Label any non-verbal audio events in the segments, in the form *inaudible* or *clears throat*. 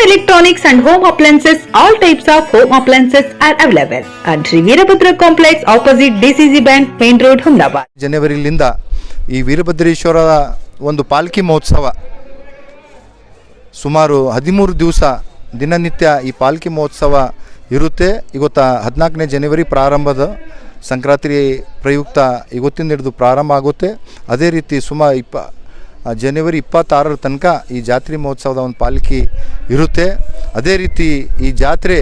Electronics and home appliances, all types of home appliances are available at Sri Virabhadra Complex opposite DCC Bank, Main Road, Humdabad. ಜನವರಿಲಿಂದ ಈ ವೀರಭದ್ರೇಶ್ವರ ಒಂದು ಪಾಲ್ಕಿ ಮಹೋತ್ಸವ ಸುಮಾರು ಹದಿಮೂರು ದಿವಸ ದಿನನಿತ್ಯ ಈ ಪಾಲ್ಕಿ ಮಹೋತ್ಸವ ಇರುತ್ತೆ ಇವತ್ತು ಹದಿನಾಲ್ಕನೇ ಜನವರಿ ಪ್ರಾರಂಭದ ಸಂಕ್ರಾಂತಿ ಪ್ರಯುಕ್ತ ಇವತ್ತಿನ ಹಿಡಿದು ಪ್ರಾರಂಭ ಆಗುತ್ತೆ ಅದೇ ರೀತಿ ಸುಮಾರು ಇಪ್ಪ ಜನವರಿ ಇಪ್ಪತ್ತಾರರ ತನಕ ಈ ಜಾತ್ರೆ ಮಹೋತ್ಸವದ ಒಂದು ಪಾಲಕಿ ಇರುತ್ತೆ. ಅದೇ ರೀತಿ ಈ ಜಾತ್ರೆ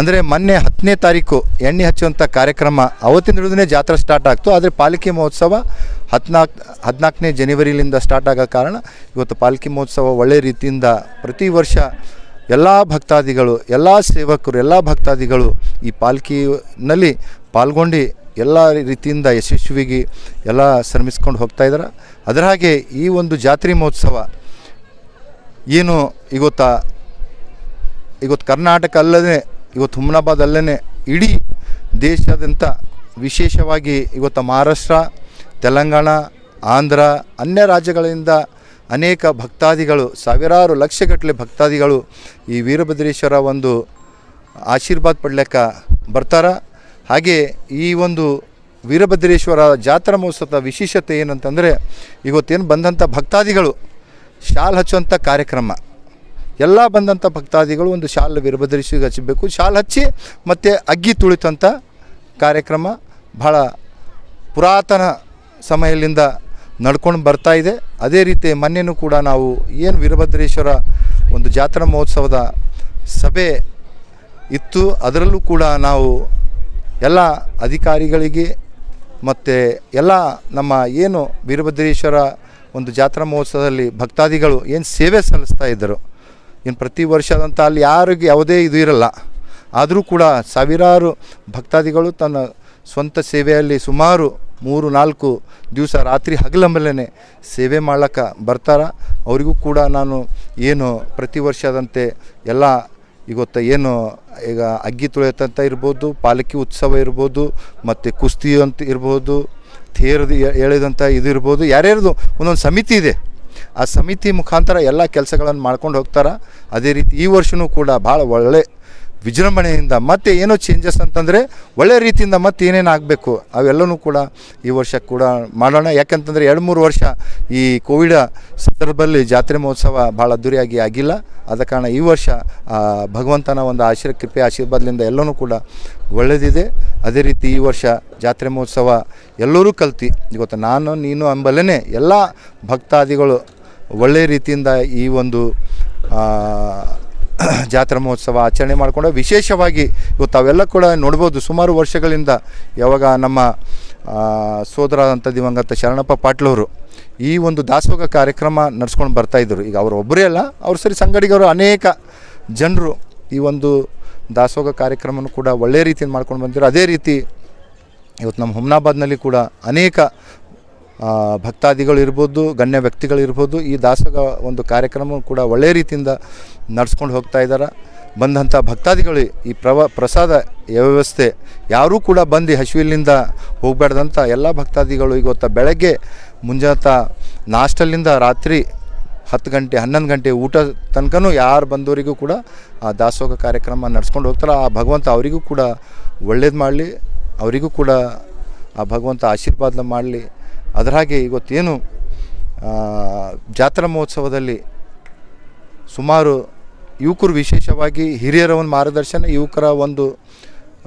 ಅಂದರೆ ಮೊನ್ನೆ ಹತ್ತನೇ ತಾರೀಕು ಎಣ್ಣೆ ಹಚ್ಚುವಂಥ ಕಾರ್ಯಕ್ರಮ ಅವತ್ತಿನ ಹಿಡಿದೇ ಜಾತ್ರೆ ಸ್ಟಾರ್ಟ್ ಆಗ್ತು. ಆದರೆ ಪಾಲಿಕೆ ಮಹೋತ್ಸವ ಹದಿನಾಲ್ಕು ಹದಿನಾಲ್ಕನೇ ಜನವರಿಲಿಂದ ಸ್ಟಾರ್ಟ್ ಆಗೋ ಕಾರಣ ಇವತ್ತು ಪಾಲಿಕೆ ಮಹೋತ್ಸವ ಒಳ್ಳೆಯ ರೀತಿಯಿಂದ ಪ್ರತಿ ವರ್ಷ ಎಲ್ಲ ಭಕ್ತಾದಿಗಳು, ಎಲ್ಲ ಸೇವಕರು, ಎಲ್ಲ ಭಕ್ತಾದಿಗಳು ಈ ಪಾಲ್ಕಿನಲ್ಲಿ ಪಾಲ್ಗೊಂಡು ಎಲ್ಲ ರೀತಿಯಿಂದ ಯಶಸ್ವಿಗೆ ಎಲ್ಲ ಶ್ರಮಿಸ್ಕೊಂಡು ಹೋಗ್ತಾ ಇದ್ದಾರೆ ಅದರ ಹಾಗೆ ಈ ಒಂದು ಜಾತ್ರೆ ಮಹೋತ್ಸವ ಏನು ಇವತ್ತು ಇವತ್ತು ಕರ್ನಾಟಕ ಅಲ್ಲದೆ ಇವತ್ತು ಹುಮ್ನಾಬಾದ್ ಅಲ್ಲೇ ಇಡೀ ದೇಶಾದ್ಯಂತ ವಿಶೇಷವಾಗಿ ಇವತ್ತು ಮಹಾರಾಷ್ಟ್ರ, ತೆಲಂಗಾಣ, ಆಂಧ್ರ, ಅನ್ಯ ರಾಜ್ಯಗಳಿಂದ ಅನೇಕ ಭಕ್ತಾದಿಗಳು, ಸಾವಿರಾರು ಲಕ್ಷಗಟ್ಟಲೆ ಭಕ್ತಾದಿಗಳು ಈ ವೀರಭದ್ರೇಶ್ವರ ಒಂದು ಆಶೀರ್ವಾದ ಪಡ್ಲಿಕ್ಕೆ ಬರ್ತಾರ. ಹಾಗೆ ಈ ಒಂದು ವೀರಭದ್ರೇಶ್ವರ ಜಾತ್ರಾ ಮಹೋತ್ಸವದ ವಿಶೇಷತೆ ಏನಂತಂದರೆ, ಇವತ್ತೇನು ಬಂದಂಥ ಭಕ್ತಾದಿಗಳು ಶಾಲ್ ಹಚ್ಚುವಂಥ ಕಾರ್ಯಕ್ರಮ. ಎಲ್ಲ ಬಂದಂಥ ಭಕ್ತಾದಿಗಳು ಒಂದು ಶಾಲ್ ವೀರಭದ್ರೇಶ್ವರಿಗೆ ಹಚ್ಚಬೇಕು ಶಾಲ್ ಹಚ್ಚಿ ಮತ್ತು ಅಗ್ಗಿ ತುಳಿತಂಥ ಕಾರ್ಯಕ್ರಮ ಭಾಳ ಪುರಾತನ ಸಮಯದಿಂದ ನಡ್ಕೊಂಡು ಬರ್ತಾ ಇದೆ. ಅದೇ ರೀತಿ ಮೊನ್ನೆನೂ ಕೂಡ ನಾವು ಏನು ವೀರಭದ್ರೇಶ್ವರ ಒಂದು ಜಾತ್ರಾ ಮಹೋತ್ಸವದ ಸಭೆ ಇತ್ತು, ಅದರಲ್ಲೂ ಕೂಡ ನಾವು ಎಲ್ಲ ಅಧಿಕಾರಿಗಳಿಗೆ ಮತ್ತು ಎಲ್ಲ ನಮ್ಮ ಏನು ವೀರಭದ್ರೇಶ್ವರ ಒಂದು ಜಾತ್ರಾ ಮಹೋತ್ಸವದಲ್ಲಿ ಭಕ್ತಾದಿಗಳು ಏನು ಸೇವೆ ಸಲ್ಲಿಸ್ತಾ ಇದ್ದರು. ಇನ್ನು ಪ್ರತಿ ವರ್ಷದಂತ ಅಲ್ಲಿ ಯಾರಿಗೆ ಯಾವುದೇ ಇದು ಇರಲ್ಲ. ಆದರೂ ಕೂಡ ಸಾವಿರಾರು ಭಕ್ತಾದಿಗಳು ತನ್ನ ಸ್ವಂತ ಸೇವೆಯಲ್ಲಿ ಸುಮಾರು ಮೂರು ನಾಲ್ಕು ದಿವಸ ರಾತ್ರಿ ಹಗಲಂಬಲೇ ಸೇವೆ ಮಾಡ್ಲಿಕ್ಕೆ ಬರ್ತಾರ. ಅವರಿಗೂ ಕೂಡ ನಾನು ಏನು ಪ್ರತಿ ವರ್ಷದಂತೆ ಎಲ್ಲ ಇವತ್ತು ಏನು, ಈಗ ಅಗ್ಗಿ ತುಳಿಯತ್ತಂತ ಇರ್ಬೋದು, ಪಾಲಕಿ ಉತ್ಸವ ಇರ್ಬೋದು, ಮತ್ತು ಕುಸ್ತಿ ಅಂತ ಇರ್ಬೋದು, ತೇರದು ಎಳೆದಂಥ ಇದು ಇರ್ಬೋದು, ಯಾರ್ಯಾರ್ದು ಒಂದೊಂದು ಸಮಿತಿ ಇದೆ. ಆ ಸಮಿತಿ ಮುಖಾಂತರ ಎಲ್ಲ ಕೆಲಸಗಳನ್ನು ಮಾಡ್ಕೊಂಡು ಹೋಗ್ತಾರೆ. ಅದೇ ರೀತಿ ಈ ವರ್ಷವೂ ಕೂಡ ಭಾಳ ಒಳ್ಳೆ ವಿಜೃಂಭಣೆಯಿಂದ ಮತ್ತೆ ಏನೋ ಚೇಂಜಸ್ ಅಂತಂದರೆ ಒಳ್ಳೆ ರೀತಿಯಿಂದ ಮತ್ತೆ ಏನೇನು ಆಗಬೇಕು, ಅವೆಲ್ಲನೂ ಕೂಡ ಈ ವರ್ಷ ಕೂಡ ಮಾಡೋಣ. ಯಾಕಂತಂದರೆ ಎರಡು ಮೂರು ವರ್ಷ ಈ ಕೋವಿಡ್ ಸಂದರ್ಭದಲ್ಲಿ ಜಾತ್ರೆ ಮಹೋತ್ಸವ ಭಾಳ ಅದ್ದೂರಿಯಾಗಿ ಆಗಿಲ್ಲ. ಆದ ಕಾರಣ ಈ ವರ್ಷ ಭಗವಂತನ ಒಂದು ಆಶೀರ್, ಕೃಪೆ, ಆಶೀರ್ವಾದದಿಂದ ಎಲ್ಲನೂ ಕೂಡ ಒಳ್ಳೆಯದಿದೆ ಅದೇ ರೀತಿ ಈ ವರ್ಷ ಜಾತ್ರೆ ಮಹೋತ್ಸವ ಎಲ್ಲರೂ ಕಲ್ತಿ. ಇವತ್ತು ನಾನು, ನೀನು ಅಂಬಲೇ ಎಲ್ಲ ಭಕ್ತಾದಿಗಳು ಒಳ್ಳೆಯ ರೀತಿಯಿಂದ ಈ ಒಂದು *clears throat* ಜಾತ್ರಾ ಮಹೋತ್ಸವ ಆಚರಣೆ ಮಾಡಿಕೊಂಡು ವಿಶೇಷವಾಗಿ ಇವತ್ತು ಅವೆಲ್ಲ ಕೂಡ ನೋಡ್ಬೋದು. ಸುಮಾರು ವರ್ಷಗಳಿಂದ ಯಾವಾಗ ನಮ್ಮ ಸೋದರ ದಿವಂಗತ ಶರಣಪ್ಪ ಪಾಟ್ಲವರು ಈ ಒಂದು ದಾಸೋಗ ಕಾರ್ಯಕ್ರಮ ನಡ್ಸ್ಕೊಂಡು ಬರ್ತಾಯಿದ್ರು ಈಗ ಅವರು ಒಬ್ಬರೇ ಅಲ್ಲ, ಅವ್ರ ಸರಿ ಸಂಗಡಿಗರು ಅನೇಕ ಜನರು ಈ ಒಂದು ದಾಸೋಗ ಕಾರ್ಯಕ್ರಮವನ್ನು ಕೂಡ ಒಳ್ಳೆಯ ರೀತಿಯಿಂದ ಮಾಡ್ಕೊಂಡು ಬಂದಿರೋ ಅದೇ ರೀತಿ ಇವತ್ತು ನಮ್ಮ ಹುಮ್ನಾಬಾದ್ನಲ್ಲಿ ಕೂಡ ಅನೇಕ ಭಕ್ತಾದಿಗಳು ಇರ್ಬೋದು ಗಣ್ಯ ವ್ಯಕ್ತಿಗಳು ಇರ್ಬೋದು ಈ ದಾಸೋಗ ಒಂದು ಕಾರ್ಯಕ್ರಮ ಕೂಡ ಒಳ್ಳೆಯ ರೀತಿಯಿಂದ ನಡೆಸ್ಕೊಂಡು ಹೋಗ್ತಾ ಇದ್ದಾರೆ ಬಂದಂಥ ಭಕ್ತಾದಿಗಳು ಈ ಪ್ರವ, ಪ್ರಸಾದ ವ್ಯವಸ್ಥೆ ಯಾರೂ ಕೂಡ ಬಂದು ಹಸಿವಿಲಿಂದ ಹೋಗಬೇಡ್ದಂಥ ಎಲ್ಲ ಭಕ್ತಾದಿಗಳು ಇವತ್ತು ಬೆಳಗ್ಗೆ ಮುಂಜಾತ ನಾಷ್ಟಲ್ಲಿಂದ ರಾತ್ರಿ ಹತ್ತು ಗಂಟೆ, ಹನ್ನೊಂದು ಗಂಟೆ ಊಟ ತನಕನೂ ಯಾರು ಬಂದವರಿಗೂ ಕೂಡ ಆ ದಾಸೋಹ ಕಾರ್ಯಕ್ರಮ ನಡ್ಸ್ಕೊಂಡು ಹೋಗ್ತಾರೆ. ಆ ಭಗವಂತ ಅವರಿಗೂ ಕೂಡ ಒಳ್ಳೇದು ಮಾಡಲಿ, ಅವರಿಗೂ ಕೂಡ ಆ ಭಗವಂತ ಆಶೀರ್ವಾದ ಮಾಡಲಿ. ಅದರ ಹಾಗೆ ಇವತ್ತೇನು ಜಾತ್ರಾ ಮಹೋತ್ಸವದಲ್ಲಿ ಸುಮಾರು ಯುವಕರು ವಿಶೇಷವಾಗಿ ಹಿರಿಯರ ಒಂದು ಮಾರ್ಗದರ್ಶನ, ಯುವಕರ ಒಂದು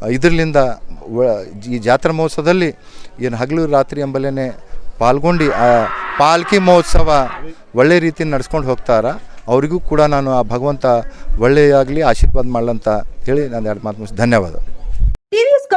ಇದರಿಂದ ಈ ಜಾತ್ರಾ ಮಹೋತ್ಸವದಲ್ಲಿ ಏನು ಹಗಲು ರಾತ್ರಿ ಎಂಬಲ್ಲೇ ಪಾಲ್ಗೊಂಡು, ಆ, ಪಾಲ್ಕಿ ಮಹೋತ್ಸವ ಒಳ್ಳೆ ರೀತಿ ನಡ್ಸ್ಕೊಂಡು ಹೋಗ್ತಾರ. ಅವರಿಗೂ ಕೂಡ ನಾನು ಆ ಭಗವಂತ ಒಳ್ಳೆಯಾಗಲಿ ಆಶೀರ್ವಾದ ಮಾಡಲಂತ ಹೇಳಿ ನಾನು ಎರಡು ಮಾತು ಧನ್ಯವಾದ.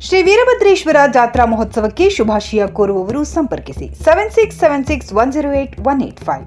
Shri Veerabhadreshwara ಜಾತ್ರಾ ಮಹೋತ್ಸವಕ್ಕೆ ಶುಭಾಶಯ ಕೋರುವವರು ಸಂಪರ್ಕಿಸಿ seven six seven six one zero eight one eight five